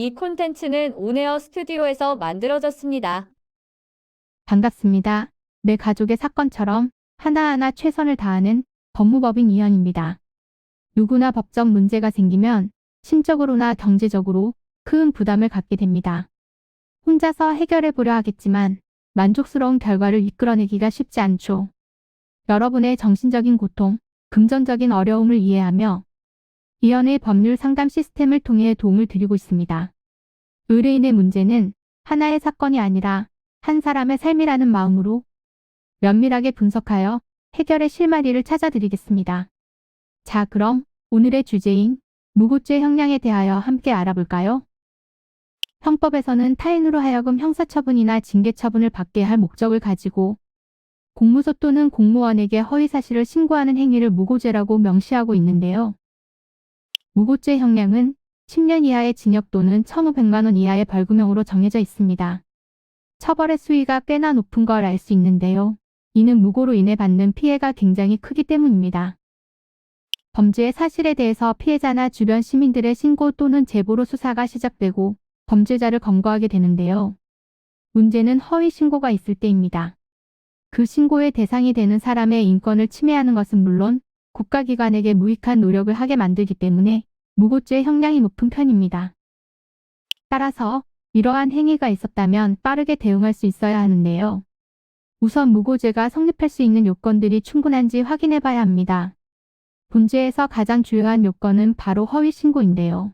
이 콘텐츠는 온에어 스튜디오에서 만들어졌습니다. 반갑습니다. 내 가족의 사건처럼 하나하나 최선을 다하는 법무법인 이현입니다. 누구나 법적 문제가 생기면 심적으로나 경제적으로 큰 부담을 갖게 됩니다. 혼자서 해결해 보려 하겠지만 만족스러운 결과를 이끌어내기가 쉽지 않죠. 여러분의 정신적인 고통, 금전적인 어려움을 이해하며 이현의 법률 상담 시스템을 통해 도움을 드리고 있습니다. 의뢰인의 문제는 하나의 사건이 아니라 한 사람의 삶이라는 마음으로 면밀하게 분석하여 해결의 실마리를 찾아드리겠습니다. 자, 그럼 오늘의 주제인 무고죄 형량에 대하여 함께 알아볼까요? 형법에서는 타인으로 하여금 형사처분이나 징계처분을 받게 할 목적을 가지고 공무소 또는 공무원에게 허위사실을 신고하는 행위를 무고죄라고 명시하고 있는데요. 무고죄 형량은 10년 이하의 징역 또는 1,500만 원 이하의 벌금형으로 정해져 있습니다. 처벌의 수위가 꽤나 높은 걸 알 수 있는데요. 이는 무고로 인해 받는 피해가 굉장히 크기 때문입니다. 범죄의 사실에 대해서 피해자나 주변 시민들의 신고 또는 제보로 수사가 시작되고 범죄자를 검거하게 되는데요. 문제는 허위 신고가 있을 때입니다. 그 신고의 대상이 되는 사람의 인권을 침해하는 것은 물론 국가기관에게 무익한 노력을 하게 만들기 때문에 무고죄 형량이 높은 편입니다. 따라서 이러한 행위가 있었다면 빠르게 대응할 수 있어야 하는데요. 우선 무고죄가 성립할 수 있는 요건들이 충분한지 확인해 봐야 합니다. 본죄에서 가장 주요한 요건은 바로 허위 신고인데요.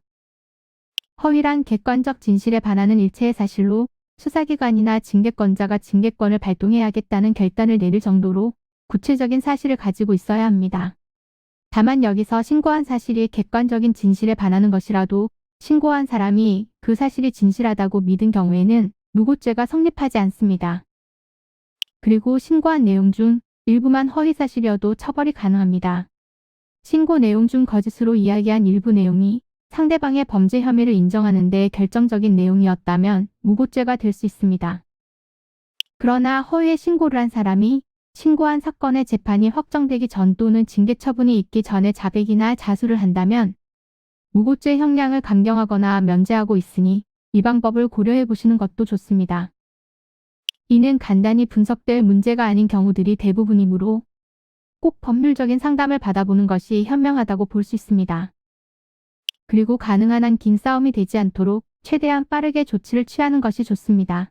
허위란 객관적 진실에 반하는 일체의 사실로 수사기관이나 징계권자가 징계권을 발동해야겠다는 결단을 내릴 정도로 구체적인 사실을 가지고 있어야 합니다. 다만 여기서 신고한 사실이 객관적인 진실에 반하는 것이라도 신고한 사람이 그 사실이 진실하다고 믿은 경우에는 무고죄가 성립하지 않습니다. 그리고 신고한 내용 중 일부만 허위 사실이어도 처벌이 가능합니다. 신고 내용 중 거짓으로 이야기한 일부 내용이 상대방의 범죄 혐의를 인정하는 데 결정적인 내용이었다면 무고죄가 될 수 있습니다. 그러나 허위의 신고를 한 사람이 신고한 사건의 재판이 확정되기 전 또는 징계 처분이 있기 전에 자백이나 자수를 한다면 무고죄 형량을 감경하거나 면제하고 있으니 이 방법을 고려해 보시는 것도 좋습니다. 이는 간단히 분석될 문제가 아닌 경우들이 대부분이므로 꼭 법률적인 상담을 받아보는 것이 현명하다고 볼 수 있습니다. 그리고 가능한 한 긴 싸움이 되지 않도록 최대한 빠르게 조치를 취하는 것이 좋습니다.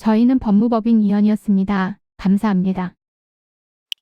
저희는 법무법인 이현이었습니다. 감사합니다.